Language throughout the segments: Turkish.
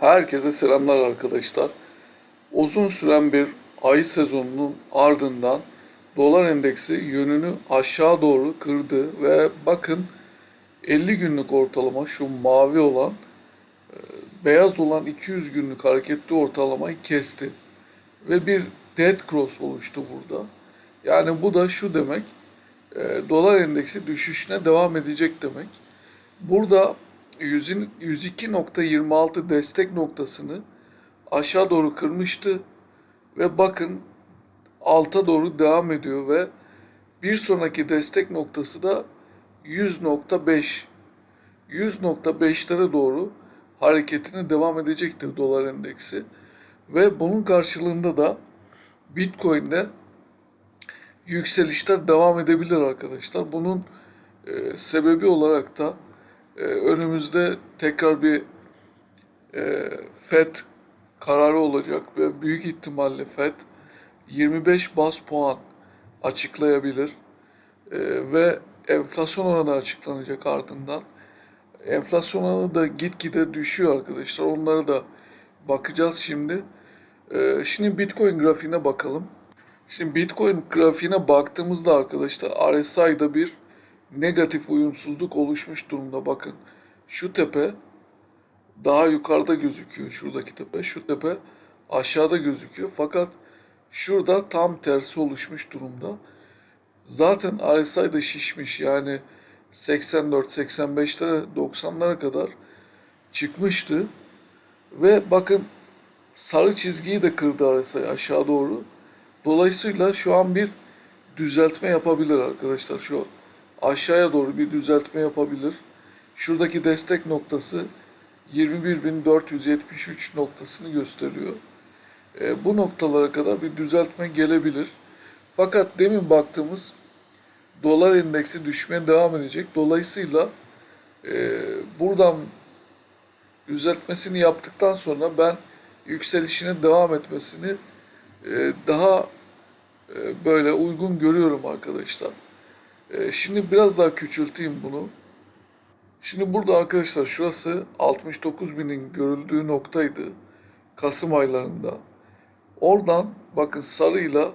Herkese selamlar arkadaşlar. Uzun süren bir ay sezonunun ardından dolar endeksi yönünü aşağı doğru kırdı ve bakın 50 günlük ortalama şu mavi olan e, beyaz olan 200 günlük hareketli ortalamayı kesti ve bir dead cross oluştu burada. Yani bu da şu demek e, dolar endeksi düşüşüne devam edecek demek. Burada 100'in 102.26 destek noktasını aşağı doğru kırmıştı ve bakın alta doğru devam ediyor ve bir sonraki destek noktası da 100.5 100.5'lere doğru hareketine devam edecektir dolar endeksi ve bunun karşılığında da Bitcoin'de yükselişler devam edebilir arkadaşlar. Bunun e, sebebi olarak da e, önümüzde tekrar bir e, FED kararı olacak ve büyük ihtimalle FED 25 bas puan açıklayabilir E, ve enflasyon oranı açıklanacak ardından. Enflasyon oranı da gitgide düşüyor arkadaşlar. Onlara da bakacağız şimdi. E, şimdi Bitcoin grafiğine bakalım. Şimdi Bitcoin grafiğine baktığımızda arkadaşlar RSI'da bir negatif uyumsuzluk oluşmuş durumda. Bakın şu tepe daha yukarıda gözüküyor şuradaki tepe. Şu tepe aşağıda gözüküyor. Fakat şurada tam tersi oluşmuş durumda. Zaten RSI da şişmiş. Yani 84, 85'lere, 90'lara kadar çıkmıştı. Ve bakın sarı çizgiyi de kırdı RSI aşağı doğru. Dolayısıyla şu an bir düzeltme yapabilir arkadaşlar. Şu aşağıya doğru bir düzeltme yapabilir. Şuradaki destek noktası 21.473 noktasını gösteriyor. E, bu noktalara kadar bir düzeltme gelebilir. Fakat demin baktığımız dolar endeksi düşmeye devam edecek. Dolayısıyla e, buradan düzeltmesini yaptıktan sonra ben yükselişine devam etmesini e, daha e, böyle uygun görüyorum arkadaşlar. E, şimdi biraz daha küçülteyim bunu. Şimdi burada arkadaşlar şurası 69 binin görüldüğü noktaydı. Kasım aylarında. Oradan bakın sarıyla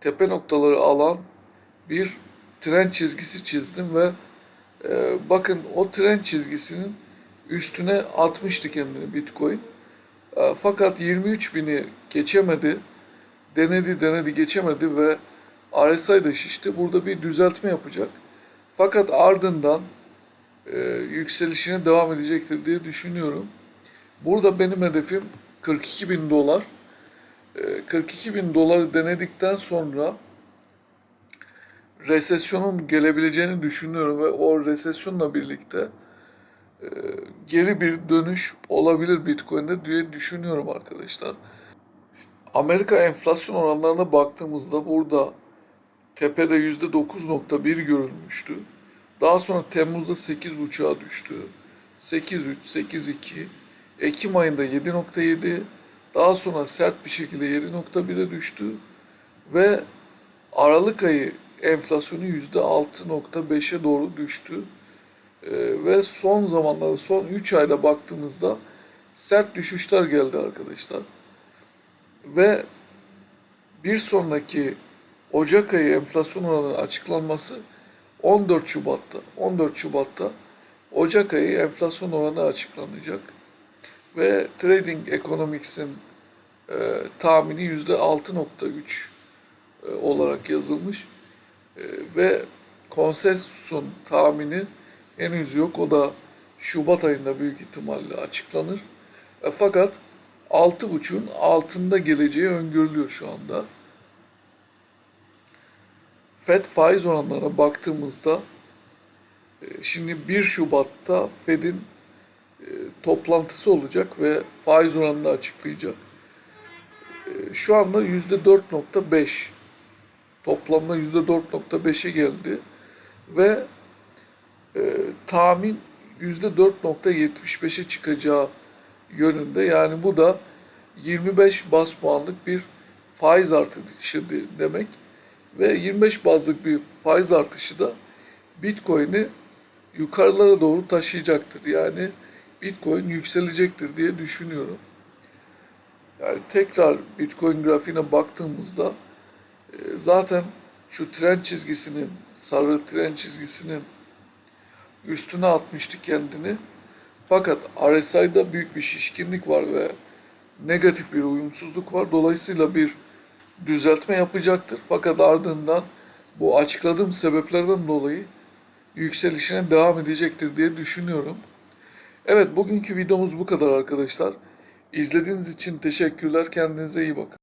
tepe noktaları alan bir tren çizgisi çizdim ve e, bakın o tren çizgisinin üstüne atmıştı kendini Bitcoin. E, fakat 23 bini geçemedi. Denedi denedi geçemedi ve RSI da şişti. Burada bir düzeltme yapacak. Fakat ardından e, yükselişine devam edecektir diye düşünüyorum. Burada benim hedefim 42 bin dolar. E, 42 bin doları denedikten sonra resesyonun gelebileceğini düşünüyorum ve o resesyonla birlikte e, geri bir dönüş olabilir Bitcoin'de diye düşünüyorum arkadaşlar. Amerika enflasyon oranlarına baktığımızda burada tepede %9.1 görülmüştü. Daha sonra Temmuz'da 8.5'a düştü. 8.3, 8.2, Ekim ayında 7.7, daha sonra sert bir şekilde 7.1'e düştü ve Aralık ayı enflasyonu %6.5'e doğru düştü. Ee, ve son zamanlarda, son 3 ayda baktığımızda sert düşüşler geldi arkadaşlar. Ve bir sonraki Ocak ayı enflasyon oranının açıklanması 14 Şubat'ta. 14 Şubat'ta Ocak ayı enflasyon oranı açıklanacak. Ve Trading Economics'in e, tahmini %6.3 e, olarak yazılmış. E, ve konsensusun tahmini henüz yok. O da Şubat ayında büyük ihtimalle açıklanır. E, fakat 6.5'un altında geleceği öngörülüyor şu anda. FED faiz oranlarına baktığımızda e, şimdi 1 Şubat'ta Fed'in e, toplantısı olacak ve faiz oranını açıklayacak. E, şu anda %4.5 toplamda %4.5'e geldi ve tahmin %4.75'e çıkacağı yönünde. Yani bu da 25 bas puanlık bir faiz artışı demek ve 25 bazlık bir faiz artışı da Bitcoin'i yukarılara doğru taşıyacaktır. Yani Bitcoin yükselecektir diye düşünüyorum. Yani tekrar Bitcoin grafiğine baktığımızda e, zaten şu tren çizgisinin, sarı tren çizgisinin üstüne atmıştı kendini. Fakat RSI'da büyük bir şişkinlik var ve negatif bir uyumsuzluk var. Dolayısıyla bir düzeltme yapacaktır. Fakat ardından bu açıkladığım sebeplerden dolayı yükselişine devam edecektir diye düşünüyorum. Evet bugünkü videomuz bu kadar arkadaşlar. İzlediğiniz için teşekkürler. Kendinize iyi bakın.